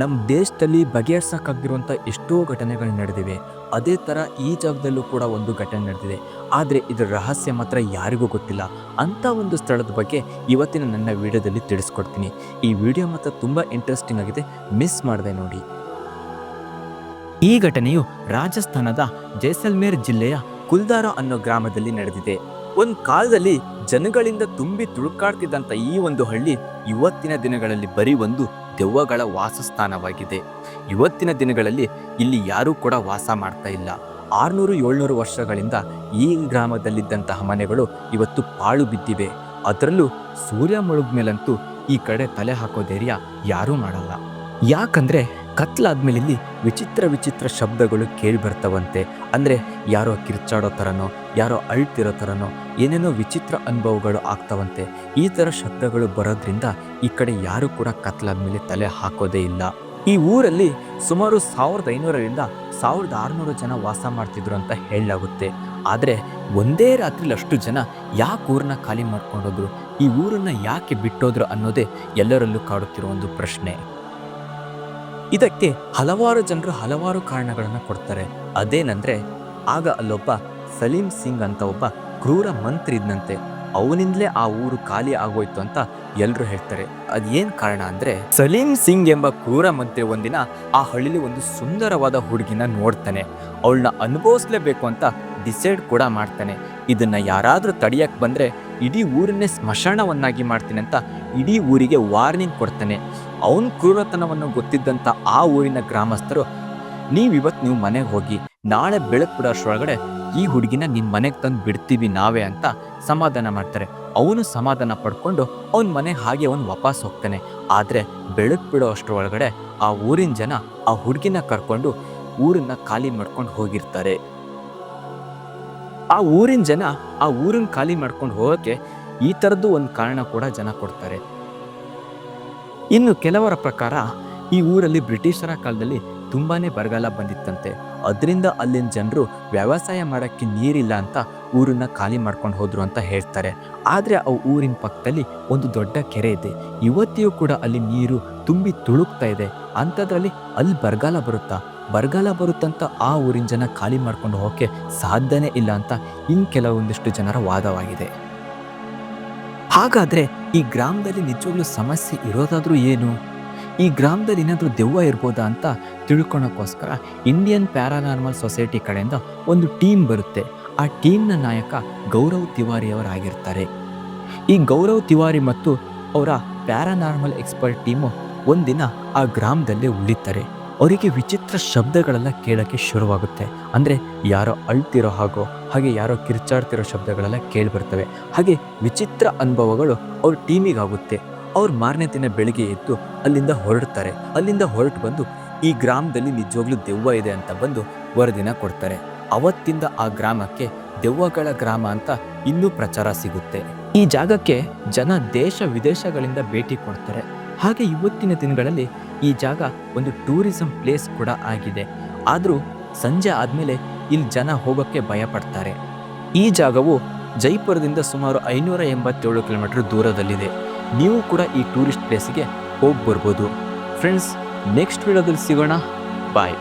ನಮ್ಮ ದೇಶದಲ್ಲಿ ಬಗೆಹರಿಸೋಕ್ಕಾಗಿರುವಂಥ ಎಷ್ಟೋ ಘಟನೆಗಳು ನಡೆದಿವೆ. ಅದೇ ಥರ ಈ ಜಾಗದಲ್ಲೂ ಕೂಡ ಒಂದು ಘಟನೆ ನಡೆದಿದೆ. ಆದರೆ ಇದರ ರಹಸ್ಯ ಮಾತ್ರ ಯಾರಿಗೂ ಗೊತ್ತಿಲ್ಲ. ಅಂಥ ಒಂದು ಸ್ಥಳದ ಬಗ್ಗೆ ಇವತ್ತಿನ ನನ್ನ ವಿಡಿಯೋದಲ್ಲಿ ತಿಳಿಸ್ಕೊಡ್ತೀನಿ. ಈ ವಿಡಿಯೋ ಮಾತ್ರ ತುಂಬ ಇಂಟ್ರೆಸ್ಟಿಂಗ್ ಆಗಿದೆ. ಮಿಸ್ ಮಾಡಿದೆ ನೋಡಿ. ಈ ಘಟನೆಯು ರಾಜಸ್ಥಾನದ ಜೈಸಲ್ಮೇರ್ ಜಿಲ್ಲೆಯ ಕುಲ್ದಾರ ಅನ್ನೋ ಗ್ರಾಮದಲ್ಲಿ ನಡೆದಿದೆ. ಒಂದು ಕಾಲದಲ್ಲಿ ಜನಗಳಿಂದ ತುಂಬಿ ತುಳುಕಾಡ್ತಿದ್ದಂಥ ಈ ಒಂದು ಹಳ್ಳಿ ಇವತ್ತಿನ ದಿನಗಳಲ್ಲಿ ಬರೀ ಒಂದು ದೆವ್ವಗಳ ವಾಸಸ್ಥಾನವಾಗಿದೆ. ಇವತ್ತಿನ ದಿನಗಳಲ್ಲಿ ಇಲ್ಲಿ ಯಾರೂ ಕೂಡ ವಾಸ ಮಾಡ್ತಾ ಇಲ್ಲ. ಆರ್ನೂರು ಏಳ್ನೂರು ವರ್ಷಗಳಿಂದ ಈ ಗ್ರಾಮದಲ್ಲಿದ್ದಂತಹ ಮನೆಗಳು ಇವತ್ತು ಪಾಳು ಬಿದ್ದಿವೆ. ಅದರಲ್ಲೂ ಸೂರ್ಯ ಮುಳುಗ್ಮೇಲಂತೂ ಈ ಕಡೆ ತಲೆ ಹಾಕೋ ಧೈರ್ಯ ಯಾರೂ ಮಾಡಲ್ಲ. ಯಾಕಂದ್ರೆ ಕತ್ಲಾದ್ಮೇಲೆ ಇಲ್ಲಿ ವಿಚಿತ್ರ ವಿಚಿತ್ರ ಶಬ್ದಗಳು ಕೇಳಿ ಬರ್ತಾವಂತೆ. ಅಂದರೆ ಯಾರೋ ಕಿರ್ಚಾಡೋ ಥರನೋ, ಯಾರೋ ಅಳ್ತಿರೋ ಥರನೋ, ಏನೇನೋ ವಿಚಿತ್ರ ಅನುಭವಗಳು ಆಗ್ತಾವಂತೆ. ಈ ಥರ ಶಬ್ದಗಳು ಬರೋದ್ರಿಂದ ಈ ಕಡೆ ಯಾರು ಕೂಡ ಕತ್ಲಾದ್ಮೇಲೆ ತಲೆ ಹಾಕೋದೇ ಇಲ್ಲ. ಈ ಊರಲ್ಲಿ ಸುಮಾರು ಸಾವಿರದ ಐನೂರರಿಂದ ಸಾವಿರದ ಆರುನೂರು ಜನ ವಾಸ ಮಾಡ್ತಿದ್ರು ಅಂತ ಹೇಳಲಾಗುತ್ತೆ. ಆದರೆ ಒಂದೇ ರಾತ್ರಿಲಿ ಅಷ್ಟು ಜನ ಯಾಕೆ ಊರನ್ನ ಖಾಲಿ ಮಾಡ್ಕೊಂಡೋದ್ರು? ಈ ಊರನ್ನು ಯಾಕೆ ಬಿಟ್ಟೋದ್ರು ಅನ್ನೋದೇ ಎಲ್ಲರಲ್ಲೂ ಕಾಡುತ್ತಿರೋ ಒಂದು ಪ್ರಶ್ನೆ. ಇದಕ್ಕೆ ಹಲವಾರು ಜನರು ಹಲವಾರು ಕಾರಣಗಳನ್ನು ಕೊಡ್ತಾರೆ. ಅದೇನಂದ್ರೆ, ಆಗ ಅಲ್ಲೊಬ್ಬ ಸಲೀಂ ಸಿಂಗ್ ಅಂತ ಒಬ್ಬ ಕ್ರೂರ ಮಂತ್ರಿ ಇದ್ದಂತೆ ಅವನಿಂದಲೇ ಆ ಊರು ಖಾಲಿ ಆಗೋಯ್ತು ಅಂತ ಎಲ್ಲರೂ ಹೇಳ್ತಾರೆ. ಅದೇನು ಕಾರಣ ಅಂದರೆ, ಸಲೀಂ ಸಿಂಗ್ ಎಂಬ ಕ್ರೂರ ಮಂತ್ರಿ ಒಂದಿನ ಆ ಹಳ್ಳಿಲಿ ಒಂದು ಸುಂದರವಾದ ಹುಡುಗಿನ ನೋಡ್ತಾನೆ. ಅವಳನ್ನ ಅನುಭವಿಸ್ಲೇಬೇಕು ಅಂತ ಡಿಸೈಡ್ ಕೂಡ ಮಾಡ್ತಾನೆ. ಇದನ್ನು ಯಾರಾದರೂ ತಡೆಯಕ್ಕೆ ಬಂದರೆ ಇಡೀ ಊರನ್ನೇ ಸ್ಮಶಾನವನ್ನಾಗಿ ಮಾಡ್ತೀನಿ ಅಂತ ಇಡೀ ಊರಿಗೆ ವಾರ್ನಿಂಗ್ ಕೊಡ್ತಾನೆ. ಅವನ್ ಕ್ರೂರತನವನ್ನು ಗೊತ್ತಿದ್ದಂಥ ಆ ಊರಿನ ಗ್ರಾಮಸ್ಥರು ನೀವಿವತ್ತು ನೀವು ಮನೆಗೆ ಹೋಗಿ, ನಾಳೆ ಬೆಳಕು ಬಿಡೋಷ್ರೊಳಗಡೆ ಈ ಹುಡುಗಿನ ನಿನ್ನ ಮನೆಗೆ ತಂದು ಬಿಡ್ತೀವಿ ನಾವೇ ಅಂತ ಸಮಾಧಾನ ಮಾಡ್ತಾರೆ. ಅವನು ಸಮಾಧಾನ ಪಡ್ಕೊಂಡು ಅವನ ಮನೆ ಹಾಗೆ ಅವನು ವಾಪಸ್ ಹೋಗ್ತಾನೆ. ಆದರೆ ಬೆಳಕು ಬಿಡೋ ಅಷ್ಟರೊಳಗಡೆ ಆ ಊರಿನ ಜನ ಆ ಹುಡುಗಿನ ಕರ್ಕೊಂಡು ಊರನ್ನ ಖಾಲಿ ಮಾಡ್ಕೊಂಡು ಹೋಗಿರ್ತಾರೆ. ಆ ಊರಿನ ಜನ ಆ ಊರನ್ನ ಖಾಲಿ ಮಾಡ್ಕೊಂಡು ಹೋಗೋಕ್ಕೆ ಈ ಥರದ್ದು ಒಂದು ಕಾರಣ ಕೂಡ ಜನ ಕೊಡ್ತಾರೆ. ಇನ್ನು ಕೆಲವರ ಪ್ರಕಾರ, ಈ ಊರಲ್ಲಿ ಬ್ರಿಟಿಷರ ಕಾಲದಲ್ಲಿ ತುಂಬಾ ಬರಗಾಲ ಬಂದಿತ್ತಂತೆ. ಅದರಿಂದ ಅಲ್ಲಿನ ಜನರು ವ್ಯವಸಾಯ ಮಾಡೋಕ್ಕೆ ನೀರಿಲ್ಲ ಅಂತ ಊರನ್ನ ಖಾಲಿ ಮಾಡ್ಕೊಂಡು ಹೋದರು ಅಂತ ಹೇಳ್ತಾರೆ. ಆದರೆ ಆ ಊರಿನ ಪಕ್ಕದಲ್ಲಿ ಒಂದು ದೊಡ್ಡ ಕೆರೆ ಇದೆ. ಇವತ್ತಿಯೂ ಕೂಡ ಅಲ್ಲಿ ನೀರು ತುಂಬಿ ತುಳುಕ್ತಾ ಇದೆ. ಅಂಥದ್ರಲ್ಲಿ ಅಲ್ಲಿ ಬರಗಾಲ ಬರುತ್ತಾ? ಬರಗಾಲ ಬರುತ್ತಂತ ಆ ಊರಿನ ಜನ ಖಾಲಿ ಮಾಡ್ಕೊಂಡು ಹೋಗಕ್ಕೆ ಸಾಧ್ಯನೇ ಇಲ್ಲ ಅಂತ ಇನ್ನು ಕೆಲವೊಂದಿಷ್ಟು ಜನರ ವಾದವಾಗಿದೆ. ಹಾಗಾದ್ರೆ ಈ ಗ್ರಾಮದಲ್ಲಿ ನಿಜವಾಗ್ಲೂ ಸಮಸ್ಯೆ ಇರೋದಾದರೂ ಏನು? ಈ ಗ್ರಾಮದಲ್ಲಿ ಏನಾದರೂ ದೆವ್ವ ಇರ್ಬೋದಾ ಅಂತ ತಿಳ್ಕೊಳಕ್ಕೋಸ್ಕರ ಇಂಡಿಯನ್ ಪ್ಯಾರಾನಾರ್ಮಲ್ ಸೊಸೈಟಿ ಕಡೆಯಿಂದ ಒಂದು ಟೀಮ್ ಬರುತ್ತೆ. ಆ ಟೀಮ್ನ ನಾಯಕ ಗೌರವ್ ತಿವಾರಿ ಅವರಾಗಿರ್ತಾರೆ. ಈ ಗೌರವ್ ತಿವಾರಿ ಮತ್ತು ಅವರ ಪ್ಯಾರಾನಾರ್ಮಲ್ ಎಕ್ಸ್ಪರ್ಟ್ ಟೀಮು ಒಂದಿನ ಆ ಗ್ರಾಮದಲ್ಲೇ ಉಳಿತಾರೆ. ಅವರಿಗೆ ವಿಚಿತ್ರ ಶಬ್ದಗಳೆಲ್ಲ ಕೇಳೋಕ್ಕೆ ಶುರುವಾಗುತ್ತೆ. ಅಂದರೆ ಯಾರೋ ಅಳ್ತಿರೋ ಹಾಗೋ, ಹಾಗೆ ಯಾರೋ ಕಿರ್ಚಾಡ್ತಿರೋ ಶಬ್ದಗಳೆಲ್ಲ ಕೇಳಿಬರ್ತವೆ. ಹಾಗೆ ವಿಚಿತ್ರ ಅನುಭವಗಳು ಅವ್ರ ಟೀಮಿಗಾಗುತ್ತೆ ಅವ್ರು ಮಾರನೇ ದಿನ ಬೆಳಿಗ್ಗೆ ಎದ್ದು ಅಲ್ಲಿಂದ ಹೊರಡ್ತಾರೆ. ಅಲ್ಲಿಂದ ಹೊರಟು ಬಂದು ಈ ಗ್ರಾಮದಲ್ಲಿ ನಿಜವಾಗ್ಲೂ ದೆವ್ವ ಇದೆ ಅಂತ ಬಂದು ವರದಿನ ಕೊಡ್ತಾರೆ. ಅವತ್ತಿಂದ ಆ ಗ್ರಾಮಕ್ಕೆ ದೆವ್ವಗಳ ಗ್ರಾಮ ಅಂತ ಇನ್ನೂ ಪ್ರಚಾರ ಸಿಗುತ್ತೆ. ಈ ಜಾಗಕ್ಕೆ ಜನ ದೇಶ ವಿದೇಶಗಳಿಂದ ಭೇಟಿ ಕೊಡ್ತಾರೆ. ಹಾಗೆ ಇವತ್ತಿನ ದಿನಗಳಲ್ಲಿ ಈ ಜಾಗ ಒಂದು ಟೂರಿಸಂ ಪ್ಲೇಸ್ ಕೂಡ ಆಗಿದೆ. ಆದರೂ ಸಂಜೆ ಆದಮೇಲೆ ಇಲ್ಲಿ ಜನ ಹೋಗೋಕ್ಕೆ ಭಯ ಪಡ್ತಾರೆ ಈ ಜಾಗವು ಜೈಪುರದಿಂದ ಸುಮಾರು ಐನೂರ ಎಂಬತ್ತೇಳು ಕಿಲೋಮೀಟರ್ ದೂರದಲ್ಲಿದೆ. ನೀವು ಕೂಡ ಈ ಟೂರಿಸ್ಟ್ ಪ್ಲೇಸಿಗೆ ಹೋಗಿ ಬರ್ಬೋದು ಫ್ರೆಂಡ್ಸ್, ನೆಕ್ಸ್ಟ್ ವಿಡಿಯೋದಲ್ಲಿ ಸಿಗೋಣ. ಬಾಯ್.